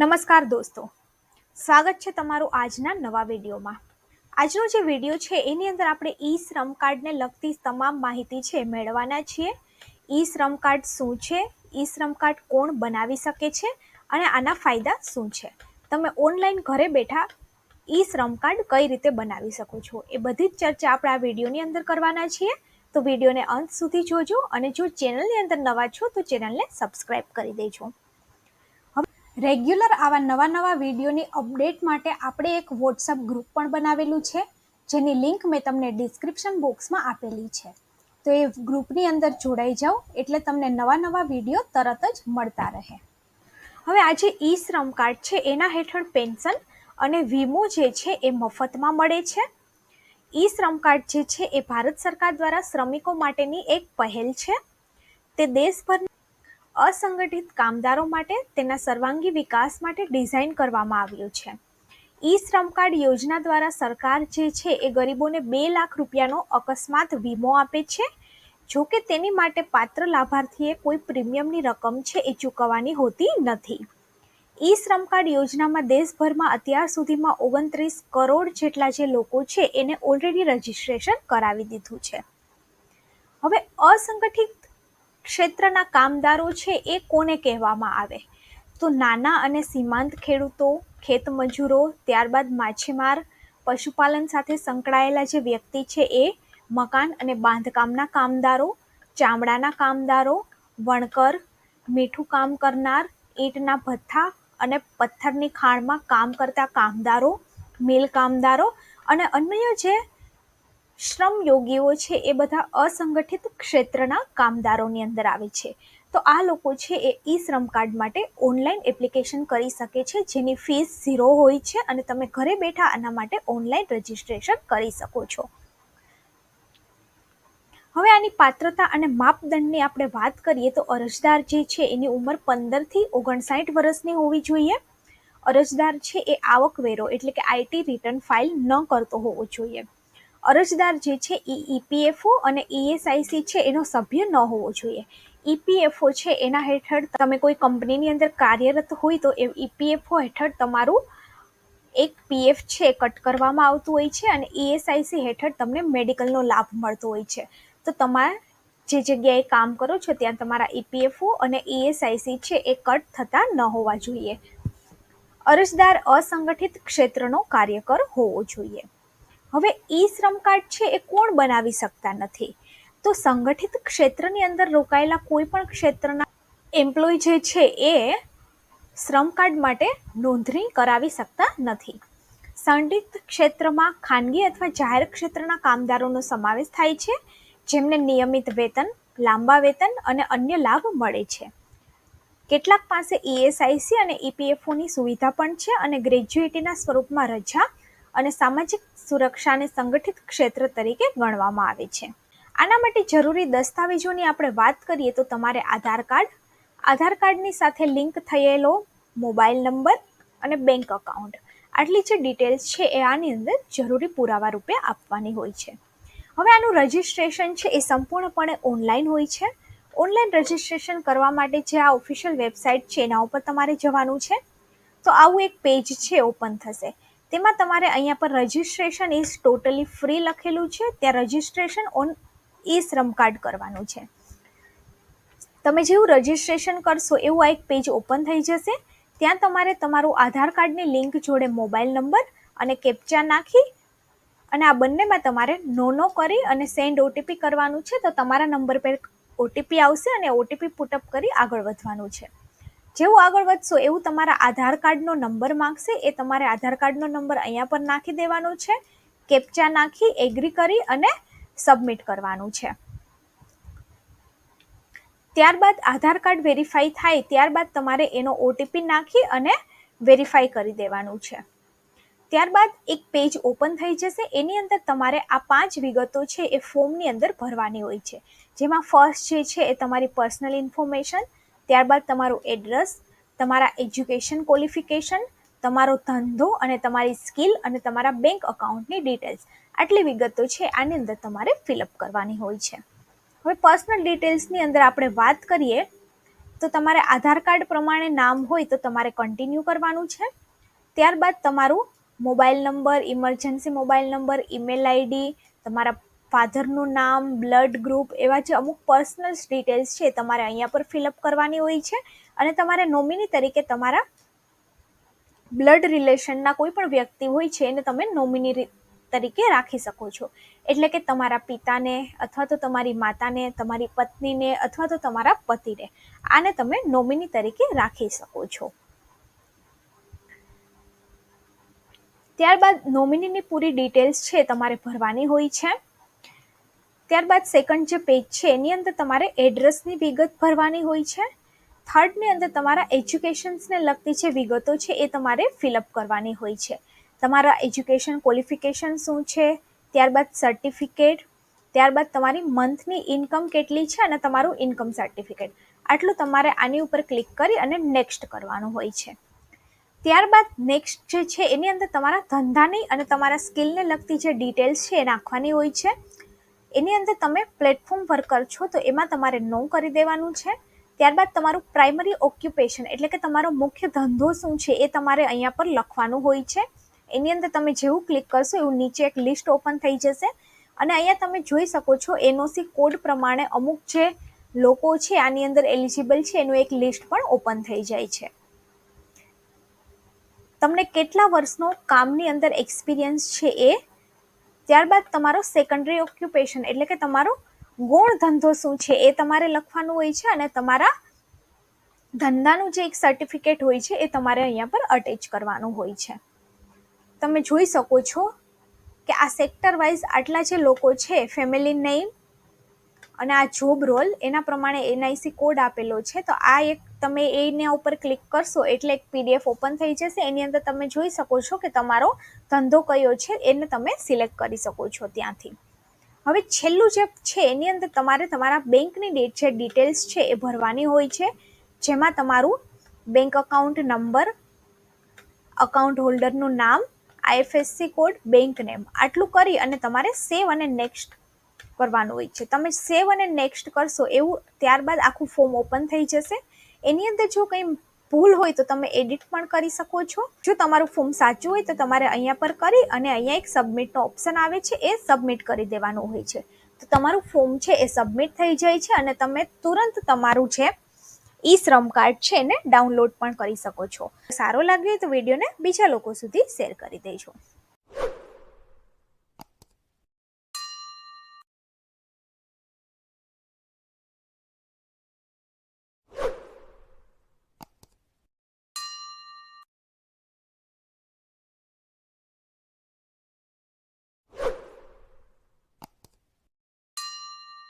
નમસ્કાર દોસ્તો. સ્વાગત છે તમારું આજના નવા વિડીયોમાં. આજનો જે વીડિયો છે, એની અંદર આપણે ઈ શ્રમ કાર્ડને લગતી તમામ માહિતી છે, મેળવવાના છીએ. ઈ શ્રમ કાર્ડ શું છે? ઈ શ્રમ કાર્ડ કોણ બનાવી શકે છે? અને આના ફાયદા શું છે? તમે ઓનલાઈન ઘરે બેઠા ઈ શ્રમ કાર્ડ કઈ રીતે બનાવી શકો છો? એ બધી જ ચર્ચા આપણે આ વિડીયોની અંદર કરવાના છીએ. તો વિડીયોને અંત સુધી જોજો અને જો ચેનલની અંદર નવા છો, તો ચેનલને સબસ્ક્રાઈબ કરી દેજો. રેગ્યુલર આવા નવા નવા વિડીયોની અપડેટ માટે આપણે એક વોટ્સઅપ ગ્રુપ પણ બનાવેલું છે, જેની લિંક મેં તમને ડિસ્ક્રિપ્શન બોક્સમાં આપેલી છે. તો એ ગ્રુપની અંદર જોડાઈ જાઓ, એટલે તમને નવા નવા વીડિયો તરત જ મળતા રહે. હવે આ જે ઈ શ્રમ કાર્ડ છે, એના હેઠળ પેન્શન અને વીમો જે છે, એ મફતમાં મળે છે. ઈ શ્રમ કાર્ડ જે છે, એ ભારત સરકાર દ્વારા શ્રમિકો માટેની એક પહેલ છે. તે દેશભર અસંગઠિત કામદારો માટે તેના સર્વાંગી વિકાસ માટે ડિઝાઇન કરવામાં આવ્યું છે. ઈ શ્રમ કાર્ડ યોજના દ્વારા સરકાર જે છે એ ગરીબોને બે લાખ રૂપિયાનો અકસ્માત વીમો આપે છે. જો કે તેની માટે પાત્ર લાભાર્થીએ કોઈ પ્રીમિયમની રકમ છે એ ચૂકવવાની હોતી નથી. ઈ શ્રમ કાર્ડ યોજનામાં દેશભરમાં અત્યાર સુધીમાં ઓગણત્રીસ કરોડ જેટલા જે લોકો છે એને ઓલરેડી રજીસ્ટ્રેશન કરાવી દીધું છે. હવે અસંગઠિત ક્ષેત્રના કામદારો છે એ કોને કહેવામાં આવે? તો નાના અને સીમાંત ખેડૂતો ખેતમજૂરો ત્યારબાદ માછીમાર, પશુપાલન સાથે સંકળાયેલા જે વ્યક્તિ છે એ મકાન અને બાંધકામના કામદારો, ચામડાના કામદારો, વણકર, મીઠું કામ કરનાર, ઈંટના ભથ્થા અને પથ્થરની ખાણમાં કામ કરતા કામદારો, મિલ કામદારો અને અન્ય જે શ્રમયોગીઓ છે એ બધા અસંગઠિત ક્ષેત્રના કામદારોની અંદર આવે છે. તો આ લોકો છે એ ઈ શ્રમ કાર્ડ માટે ઓનલાઈન એપ્લિકેશન કરી શકે છે, જેની ફીસ ઝીરો હોય છે અને તમે ઘરે બેઠા આના માટે ઓનલાઈન રજીસ્ટ્રેશન કરી શકો છો. હવે આની પાત્રતા અને માપદંડની આપણે વાત કરીએ તો અરજદાર જે છે એની ઉંમર પંદરથી ઓગણસાઠ વર્ષની હોવી જોઈએ. અરજદાર છે એ આવકવેરો એટલે કે આઈટી રિટર્ન ફાઇલ ન કરતો હોવો જોઈએ. અરજદાર જે છે એ ઈપીએફઓ અને ઈએસઆઈસી છે એનો સભ્ય ન હોવો જોઈએ. ઈપીએફઓ છે એના હેઠળ તમે કોઈ કંપનીની અંદર કાર્યરત હોય તો એ ઈપીએફઓ હેઠળ તમારું એક પીએફ છે, કટ કરવામાં આવતું હોય છે અને ઈએસઆઈસી હેઠળ તમને મેડિકલનો લાભ મળતો હોય છે. તો તમારે જે જગ્યાએ કામ કરો છો ત્યાં તમારા ઈપીએફઓ અને ઈએસઆઈસી છે એ કટ થતા ન હોવા જોઈએ. અરજદાર અસંગઠિત ક્ષેત્રનો કાર્યકર હોવો જોઈએ. હવે ઈ શ્રમ કાર્ડ છે એ કોણ બનાવી શકતા નથી? તો સંગઠિત ક્ષેત્રની અંદર રોકાયેલા કોઈ પણ ક્ષેત્રના એમ્પ્લોય જે છે એ શ્રમ કાર્ડ માટે નોંધણી કરાવી શકતા નથી. સંગઠિત ક્ષેત્રમાં ખાનગી અથવા જાહેર ક્ષેત્રના કામદારોનો સમાવેશ થાય છે, જેમને નિયમિત વેતન, લાંબા વેતન અને અન્ય લાભ મળે છે. કેટલાક પાસે ઈએસઆઈસી અને ઈપીએફઓની સુવિધા પણ છે અને ગ્રેજ્યુએટીના સ્વરૂપમાં રજા અને સામાજિક સુરક્ષાને સંગઠિત ક્ષેત્ર તરીકે ગણવામાં આવે છે. આના માટે જરૂરી દસ્તાવેજોની આપણે વાત કરીએ તો તમારે આધાર કાર્ડ, આધાર કાર્ડની સાથે લિંક થયેલો મોબાઈલ નંબર અને બેંક અકાઉન્ટ આટલી જે ડિટેલ્સ છે એ આની અંદર જરૂરી પુરાવા રૂપે આપવાની હોય છે. હવે આનું રજિસ્ટ્રેશન છે એ સંપૂર્ણપણે ઓનલાઈન હોય છે. ઓનલાઈન રજિસ્ટ્રેશન કરવા માટે જે આ ઓફિશિયલ વેબસાઇટ છે એના ઉપર તમારે જવાનું છે. તો આવું એક પેજ છે ઓપન થશે. તેમાં તમારે અહીંયા પર રજિસ્ટ્રેશન ઇઝ ટોટલી ફ્રી લખેલું છે. ત્યાં રજિસ્ટ્રેશન ઓન ઈ શ્રમ કાર્ડ કરવાનું છે. તમે જેવું રજિસ્ટ્રેશન કરશો એવું આ એક પેજ ઓપન થઈ જશે. ત્યાં તમારે તમારું આધાર કાર્ડની લિંક જોડે મોબાઈલ નંબર અને કેપ્ચા નાખી અને આ બંનેમાં તમારે નો નો કરી અને સેન્ડ ઓટીપી કરવાનું છે. તો તમારા નંબર પર ઓટીપી આવશે અને ઓટીપી પુટઅપ કરી આગળ વધવાનું છે. જેવું આગળ વધશો એવું તમારા આધાર કાર્ડનો નંબર માંગશે, એ તમારે આધાર કાર્ડનો નંબર અહીંયા પર નાખી દેવાનો છે, કેપ્ચા નાખી એગ્રી કરી અને સબમિટ કરવાનું છે. ત્યારબાદ આધાર કાર્ડ વેરીફાઈ થાય, ત્યારબાદ તમારે એનો ઓટીપી નાખી અને વેરીફાઈ કરી દેવાનું છે. ત્યારબાદ એક પેજ ઓપન થઈ જશે, એની અંદર તમારે આ પાંચ વિગતો છે એ ફોર્મની અંદર ભરવાની હોય છે. જેમાં ફર્સ્ટ જે છે એ તમારી પર્સનલ ઇન્ફોર્મેશન ત્યારબાદ તમારું એડ્રેસ, તમારા એજ્યુકેશન ક્વોલિફિકેશન, તમારો ધંધો અને તમારી સ્કિલ અને તમારા બેંક અકાઉન્ટની ડિટેલ્સ. આટલી વિગતો છે, આની અંદર તમારે ફિલઅપ કરવાની હોય છે. હવે પર્સનલ ડિટેલ્સની અંદર આપણે વાત કરીએ, તો તમારે આધાર કાર્ડ પ્રમાણે નામ હોય તો તમારે કન્ટિન્યુ કરવાનું છે. ત્યારબાદ તમારું mobile number emergency mobile number email ID તમારા ફાધરનું નામ, બ્લડ ગ્રુપ એવા જે અમુક પર્સનલ ડિટેલ્સ છે તમારે અહીંયા પર ફિલઅપ કરવાની હોય છે અને તમારે નોમિની તરીકે તમારા બ્લડ રિલેશનના કોઈ પણ વ્યક્તિ હોય છે એને તમે નોમિની તરીકે રાખી શકો છો. એટલે કે તમારા પિતાને અથવા તો તમારી માતાને, તમારી પત્નીને અથવા તો તમારા પતિને આને તમે નોમિની તરીકે રાખી શકો છો. ત્યારબાદ નોમિનીની પૂરી ડિટેલ્સ છે તમારે ભરવાની હોય છે. ત્યારબાદ સેકન્ડ જે પેજ છે, એની અંદર તમારે એડ્રેસની વિગત ભરવાની હોય છે. થર્ડની અંદર તમારા એજ્યુકેશન્સને લગતી જે વિગતો છે, એ તમારે ફિલઅપ કરવાની હોય છે. તમારા એજ્યુકેશન ક્વોલિફિકેશન શું છે, ત્યારબાદ સર્ટિફિકેટ ત્યારબાદ તમારી મંથની ઇન્કમ કેટલી છે અને તમારું ઇન્કમ સર્ટિફિકેટ આટલું તમારે આની ઉપર ક્લિક કરી અને નેક્સ્ટ કરવાનું હોય છે. ત્યારબાદ નેક્સ્ટ જે છે, એની અંદર તમારા ધંધાની અને તમારા સ્કિલને લગતી જે ડિટેલ્સ છે, એ નાખવાની હોય છે. એની અંદર તમે પ્લેટફોર્મ વર્કર છો, તો એમાં તમારે નો કરી દેવાનું છે. ત્યારબાદ તમારું પ્રાઇમરી ઓક્યુપેશન એટલે કે તમારો મુખ્ય ધંધો શું છે, એ તમારે અહીંયા પર લખવાનું હોય છે. એની અંદર તમે જેવું ક્લિક કરશો, એવું નીચે એક લિસ્ટ ઓપન થઈ જશે. અને અહીંયા તમે જોઈ શકો છો, એનઓસી કોડ પ્રમાણે અમુક જે લોકો છે, આની અંદર એલિજિબલ છે, એનું એક લિસ્ટ પણ ઓપન થઈ જાય છે. તમને કેટલા વર્ષનો કામની અંદર એક્સપિરિયન્સ છે એ ત્યારબાદ તમારો સેકન્ડરી ઓક્યુપેશન એટલે કે તમારો ગૌણ ધંધો શું છે એ તમારે લખવાનું હોય છે અને તમારા ધંધાનું જે એક સર્ટિફિકેટ હોય છે એ તમારે અહીંયા પર અટેચ કરવાનું હોય છે. તમે જોઈ શકો છો કે આ સેક્ટર વાઇઝ આટલા જે લોકો છે ફેમિલી નેમ અને આ જોબ રોલ એના પ્રમાણે એનઆઈસી કોડ આપેલો છે, તો આ એક તમે એના ઉપર ક્લિક કરશો એટલે એક પીડીએફ ઓપન થઈ જશે. એની અંદર તમે જોઈ શકો છો કે તમારો ધંધો કયો છે, એને તમે સિલેક્ટ કરી શકો છો ત્યાંથી. હવે છેલ્લું જે છે, એની અંદર તમારે તમારા બેંકની ડેટ છે ડિટેલ્સ છે એ ભરવાની હોય છે, જેમાં તમારું બેંક અકાઉન્ટ નંબર અકાઉન્ટ હોલ્ડરનું નામ, આઈએફએસસી કોડ, બેંક નેમ, આટલું કરી અને તમારે સેવ અને નેક્સ્ટ કરવાનું હોય છે. તમે સેવ અને નેક્સ્ટ કરશો એવું ત્યારબાદ આખું ફોર્મ ઓપન થઈ જશે. એની અંદર જો કંઈ ભૂલ હોય તો તમે એડિટ પણ કરી શકો છો. જો તમારું ફોર્મ સાચું હોય તો તમારે અહીંયા પર કરી અને અહીંયા એક સબમિટનો ઓપ્શન આવે છે, એ સબમિટ કરી દેવાનું હોય છે. તો તમારું ફોર્મ છે એ સબમિટ થઈ જાય છે અને તમે તુરંત તમારું છે ઈ શ્રમ કાર્ડ છે એને ડાઉનલોડ પણ કરી શકો છો. સારો લાગ્યો તો વિડીયોને બીજા લોકો સુધી શેર કરી દેજો.